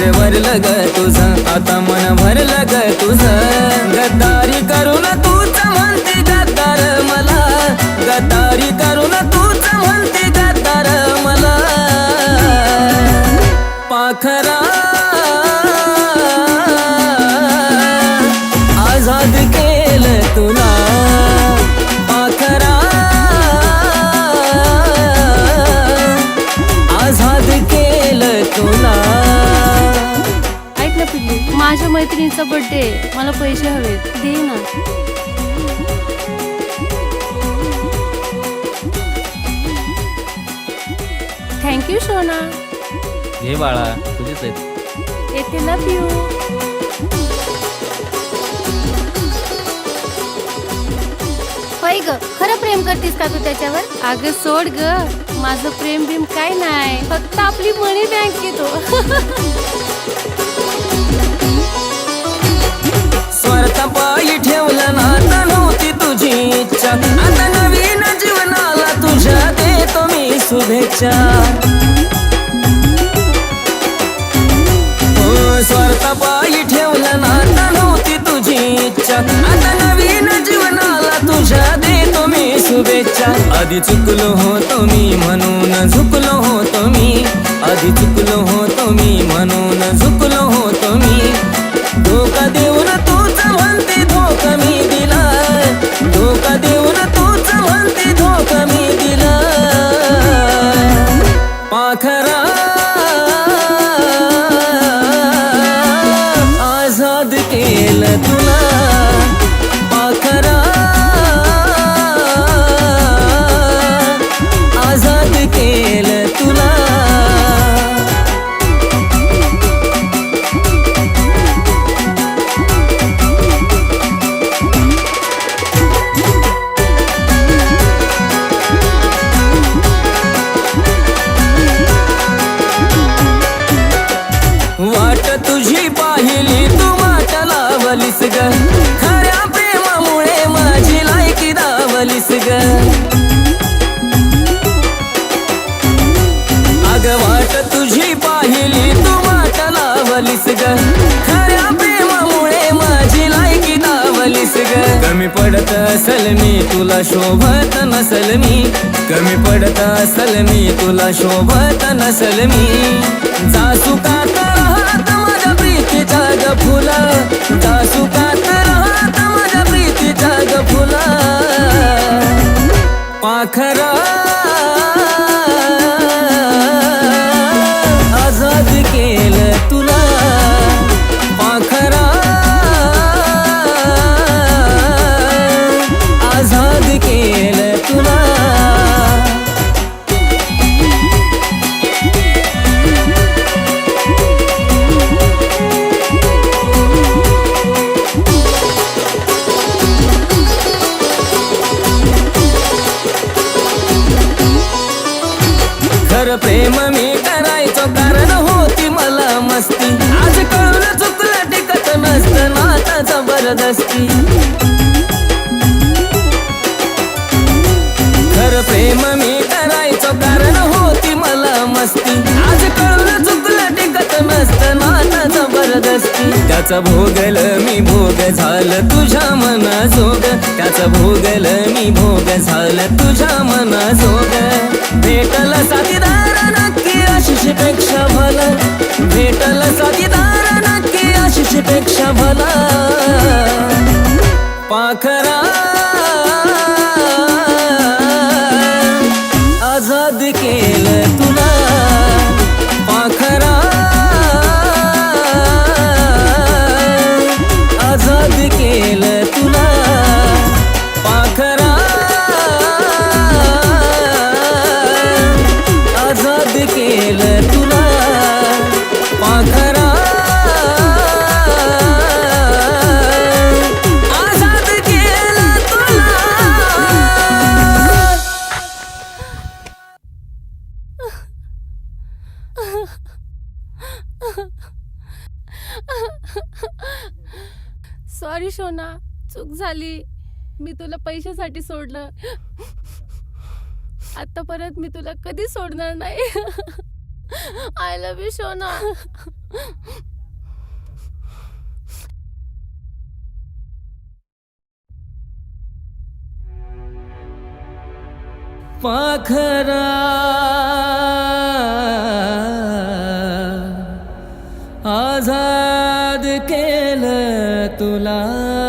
वर वरलं ग तुझं. आता मन भरलं ग मैत्रिणीचा बर्थडे मला पैसे हवेत. दे ना. थँक्यू सोना घे बाळा तुझीच आहेत. येते लव यू होय ग खरं प्रेम करतीस का तू त्याच्यावर? अगं सोड ग. माझं प्रेम बिम काय नाही. फक्त आपली मनी बँक येतो इच्छा आता नवीन जीवनाला तुझ्या देतो मी शुभेच्छा. हो, स्वार्थ पायी ठेवलं ना आता नव्हती तुझी इच्छा. आता नवीन जीवनाला तुझ्या देतो मी शुभेच्छा. आधी चुकलो होतो मी म्हणून झुकलो होतो मी. आधी चुकलो होतो मी म्हणून झुकलो कमी पडत असल मी तुला शोभत नसल मी. कमी पडत असल मी तुला शोभत नसल मी. जासू का खरं प्रेम मी करायचो कारण होती मला मस्ती. आज कळून चुकलं टिकत नसत नाता जबरदस्ती. खरं प्रेम मी करायचो कारण होती मला मस्ती. आज कळून त्याचा भोगल मी भोग झालं तुझ्या मना जोग त्याचा भोगल मी भोग झालं तुझ्या मना जोग भेटल साथीदार नक्की आशिषपेक्षा भला. भेटल साथीदार नक्की आशिषपेक्षा भला. सॉरी शोना चूक झाली. मी तुला पैशासाठी सोडलं. आता परत मी तुला कधी सोडणार नाही. आय लव्ह यू शोना पाखरा आजाद केलं तुला